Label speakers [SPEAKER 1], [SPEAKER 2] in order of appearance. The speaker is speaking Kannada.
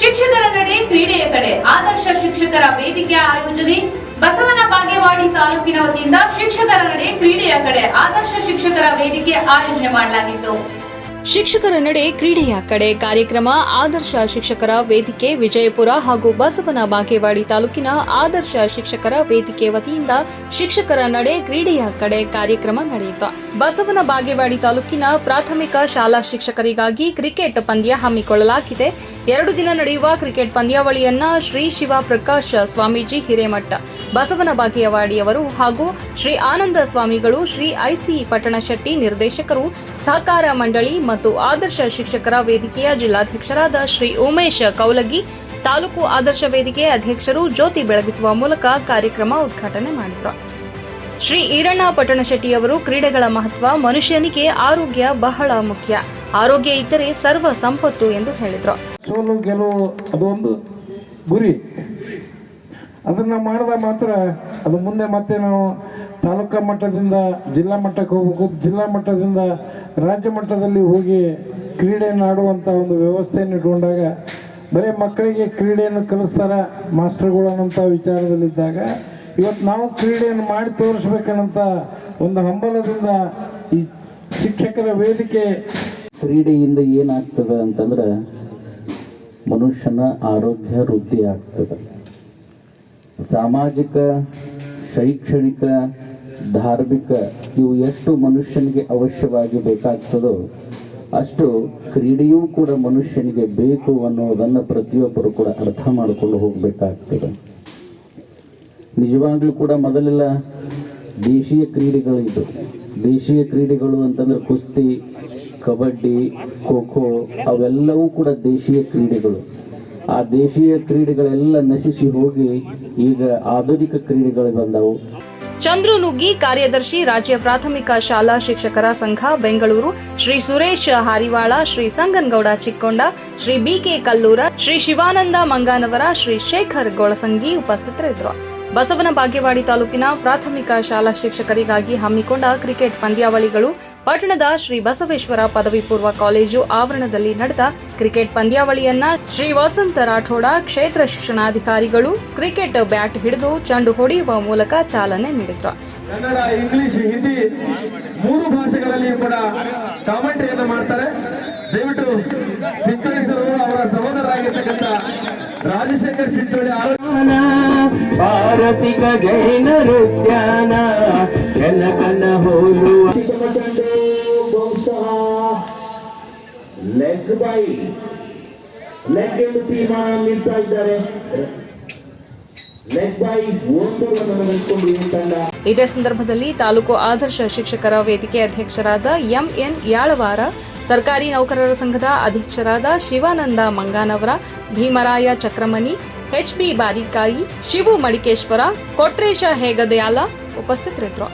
[SPEAKER 1] ಶಿಕ್ಷಕರ ನಡೆ ಕ್ರೀಡೆಯ ಕಡೆ. ಆದರ್ಶ ಶಿಕ್ಷಕರ ವೇದಿಕೆ ಆಯೋಜನೆ. ಬಸವನ ಬಾಗೇವಾಡಿ ತಾಲೂಕಿನ ವತಿಯಿಂದ ಶಿಕ್ಷಕರ ನಡೆ ಕ್ರೀಡೆಯ ಕಡೆ. ಆದರ್ಶ ಶಿಕ್ಷಕರ ವೇದಿಕೆ ಆಯೋಜನೆ ಮಾಡಲಾಗಿತ್ತು.
[SPEAKER 2] ಶಿಕ್ಷಕರ ನಡೆ ಕ್ರೀಡೆಯ ಕಡೆ ಕಾರ್ಯಕ್ರಮ. ಆದರ್ಶ ಶಿಕ್ಷಕರ ವೇದಿಕೆ ವಿಜಯಪುರ ಹಾಗೂ ಬಸವನ ಬಾಗೇವಾಡಿ ತಾಲೂಕಿನ ಆದರ್ಶ ಶಿಕ್ಷಕರ ವೇದಿಕೆ ವತಿಯಿಂದ ಶಿಕ್ಷಕರ ನಡೆ ಕ್ರೀಡೆಯ ಕಡೆ ಕಾರ್ಯಕ್ರಮ ನಡೆಯಿತು. ಬಸವನ ಬಾಗೇವಾಡಿ ತಾಲೂಕಿನ ಪ್ರಾಥಮಿಕ ಶಾಲಾ ಶಿಕ್ಷಕರಿಗಾಗಿ ಕ್ರಿಕೆಟ್ ಪಂದ್ಯ ಹಮ್ಮಿಕೊಳ್ಳಲಾಗಿದೆ. ಎರಡು ದಿನ ನಡೆಯುವ ಕ್ರಿಕೆಟ್ ಪಂದ್ಯಾವಳಿಯನ್ನ ಶ್ರೀ ಶಿವ ಪ್ರಕಾಶ್ ಸ್ವಾಮೀಜಿ ಹಿರೇಮಠ ಬಸವನ ಬಾಗಿಯವಾಡಿಯವರು ಹಾಗೂ ಶ್ರೀ ಆನಂದ ಸ್ವಾಮಿಗಳು ಶ್ರೀ ಐಸಿ ಪಟ್ಟಣಶೆಟ್ಟಿ ನಿರ್ದೇಶಕರು, ಸಹಕಾರ ಮಂಡಳಿ ಮತ್ತು ಆದರ್ಶ ಶಿಕ್ಷಕರ ವೇದಿಕೆಯ ಜಿಲ್ಲಾಧ್ಯಕ್ಷರಾದ ಶ್ರೀ ಉಮೇಶ್ ಕೌಲಗಿ, ತಾಲೂಕು ಆದರ್ಶ ವೇದಿಕೆ ಅಧ್ಯಕ್ಷರು ಜ್ಯೋತಿ ಬೆಳಗಿಸುವ ಮೂಲಕ ಕಾರ್ಯಕ್ರಮ ಉದ್ಘಾಟನೆ ಮಾಡಿದರು. ಶ್ರೀ ಈರಣ್ಣ ಪಟ್ಟಣಶೆಟ್ಟಿಯವರು ಕ್ರೀಡೆಗಳ ಮಹತ್ವ, ಮನುಷ್ಯನಿಗೆ ಆರೋಗ್ಯ ಬಹಳ ಮುಖ್ಯ. ಆರೋಗ್ಯ ಇದ್ದರೆ ಸರ್ವ ಸಂಪತ್ತು ಎಂದು ಹೇಳಿದರು.
[SPEAKER 3] ಗೆಲುವು ಅದೊಂದು ಗುರಿ. ಅದನ್ನು ಮಾಡಿದಾಗ ಮಾತ್ರ ಅದು ಮುಂದೆ ಮತ್ತೆ ನಾವು ತಾಲೂಕಾ ಮಟ್ಟದಿಂದ ಜಿಲ್ಲಾ ಮಟ್ಟಕ್ಕೆ ಹೋಗ್ಬೇಕು. ಜಿಲ್ಲಾ ಮಟ್ಟದಿಂದ ರಾಜ್ಯ ಮಟ್ಟದಲ್ಲಿ ಹೋಗಿ ಕ್ರೀಡೆಯನ್ನು ಆಡುವಂಥ ಒಂದು ವ್ಯವಸ್ಥೆಯನ್ನು ಇಟ್ಕೊಂಡಾಗ ಬರೀ ಮಕ್ಕಳಿಗೆ ಕ್ರೀಡೆಯನ್ನು ಕಲಿಸ್ತಾರ ಮಾಸ್ಟರ್ಗಳು ಅನ್ನೋಂಥ ವಿಚಾರದಲ್ಲಿದ್ದಾಗ ಇವತ್ತು ನಾವು ಕ್ರೀಡೆಯನ್ನು ಮಾಡಿ ತೋರಿಸ್ಬೇಕನ್ನಂಥ ಒಂದು ಹಂಬಲದಿಂದ ಈ ಶಿಕ್ಷಕರ ವೇದಿಕೆ
[SPEAKER 4] ಕ್ರೀಡೆಯಿಂದ ಏನಾಗ್ತದೆ ಅಂತಂದ್ರೆ ಮನುಷ್ಯನ ಆರೋಗ್ಯ ವೃದ್ಧಿ ಆಗ್ತದೆ. ಸಾಮಾಜಿಕ, ಶೈಕ್ಷಣಿಕ, ಧಾರ್ಮಿಕ ಇವು ಎಷ್ಟು ಮನುಷ್ಯನಿಗೆ ಅವಶ್ಯವಾಗಿ ಬೇಕಾಗ್ತದೋ ಅಷ್ಟು ಕ್ರೀಡೆಯೂ ಕೂಡ ಮನುಷ್ಯನಿಗೆ ಬೇಕು ಅನ್ನೋದನ್ನು ಪ್ರತಿಯೊಬ್ಬರು ಕೂಡ ಅರ್ಥ ಮಾಡಿಕೊಂಡು ಹೋಗಬೇಕಾಗ್ತದೆ. ನಿಜವಾಗ್ಲೂ ಕೂಡ ಮೊದಲೆಲ್ಲ ದೇಶೀಯ ಕ್ರೀಡೆಗಳಿದ್ದು ದೇಶೀಯ ಕ್ರೀಡೆಗಳು ಅಂತಂದ್ರೆ ಕುಸ್ತಿ, ಕಬಡ್ಡಿ, ಖೋ ಖೋ ಅವೆಲ್ಲವೂ ಕೂಡ ದೇಶೀಯ ಕ್ರೀಡೆಗಳು. ಆ ದೇಶೀಯ ಕ್ರೀಡೆಗಳೆಲ್ಲ ನಶಿಸಿ ಹೋಗಿ ಈಗ ಆಧುನಿಕ ಕ್ರೀಡೆಗಳು ಬಂದವು.
[SPEAKER 2] ಚಂದ್ರು ನುಗ್ಗಿ ಕಾರ್ಯದರ್ಶಿ ರಾಜ್ಯ ಪ್ರಾಥಮಿಕ ಶಾಲಾ ಶಿಕ್ಷಕರ ಸಂಘ, ಬೆಂಗಳೂರು. ಶ್ರೀ ಸುರೇಶ್ ಹಾರಿವಾಳ, ಶ್ರೀ ಸಂಗನ್ಗೌಡ ಚಿಕ್ಕೊಂಡ, ಶ್ರೀ ಬಿಕೆ ಕಲ್ಲೂರ, ಶ್ರೀ ಶಿವಾನಂದ ಮಂಗಾನವರ, ಶ್ರೀ ಶೇಖರ್ ಗೊಳಸಂಗಿ ಉಪಸ್ಥಿತರಿದ್ದರು. ಬಸವನ ಬಾಗೇವಾಡಿ ತಾಲೂಕಿನ ಪ್ರಾಥಮಿಕ ಶಾಲಾ ಶಿಕ್ಷಕರಿಗಾಗಿ ಹಮ್ಮಿಕೊಂಡ ಕ್ರಿಕೆಟ್ ಪಂದ್ಯಾವಳಿಗಳು ಪಟ್ಟಣದ ಶ್ರೀ ಬಸವೇಶ್ವರ ಪದವಿ ಪೂರ್ವ ಕಾಲೇಜು ಆವರಣದಲ್ಲಿ ನಡೆದ ಕ್ರಿಕೆಟ್ ಪಂದ್ಯಾವಳಿಯನ್ನ ಶ್ರೀ ವಸಂತ ರಾಠೋಡ ಕ್ಷೇತ್ರ ಶಿಕ್ಷಣಾಧಿಕಾರಿಗಳು ಕ್ರಿಕೆಟ್ ಬ್ಯಾಟ್ ಹಿಡಿದು ಚೆಂಡು ಹೊಡೆಯುವ ಮೂಲಕ ಚಾಲನೆ ನೀಡಿದ್ರು.
[SPEAKER 5] ಕನ್ನಡ, ಇಂಗ್ಲಿಷ್, ಹಿಂದಿ ಮೂರು ಭಾಷೆಗಳಲ್ಲಿ ಕೂಡ ಕಾಮೆಂಟ್ರಿಯನ್ನು ಮಾಡ್ತಾರೆ. ದಯವಿಟ್ಟು ಅವರ ಸಹೋದರರಾಗಿರ್ತಕ್ಕಂಥ ರಾಜಶೇಖರ್ ಚಿಂಚೋಳಿ ಆರೋಗ್ಯ
[SPEAKER 6] ಪಾರಸಿಕ ಜೈನ ನೃತ್ಯಾನ ಜನಕನ ಹೋಲುವ ಲೆಗ್ ಬೈ ಲೆಗ್ ಎಂದು ತೀರ್ಮಾನ ನೀಡ್ತಾ ಇದ್ದಾರೆ ಲೆಗ್ ಬೈ ಒಂದು ರನ್ ನಿಂತ್ಕೊಂಡು ಈ ತಂಡ
[SPEAKER 2] ಇದೇ ಸಂದರ್ಭದಲ್ಲಿ ತಾಲೂಕು ಆದರ್ಶ ಶಿಕ್ಷಕರ ವೇದಿಕೆ ಅಧ್ಯಕ್ಷರಾದ ಎಂಎನ್ ಯಾಳವಾರ ಸರ್ಕಾರಿ ನೌಕರರ ಸಂಘದ ಅಧ್ಯಕ್ಷರಾದ ಶಿವಾನಂದ ಮಂಗಾನವರ, ಭೀಮರಾಯ ಚಕ್ರಮಣಿ ಎಚ್ಬಿ ಬಾರಿಕಾಯಿ, ಶಿವು ಮಡಿಕೇಶ್ವರ, ಕೊಟ್ರೇಶ ಹೇಗದಯಾಲ ಉಪಸ್ಥಿತರಿದ್ದರು.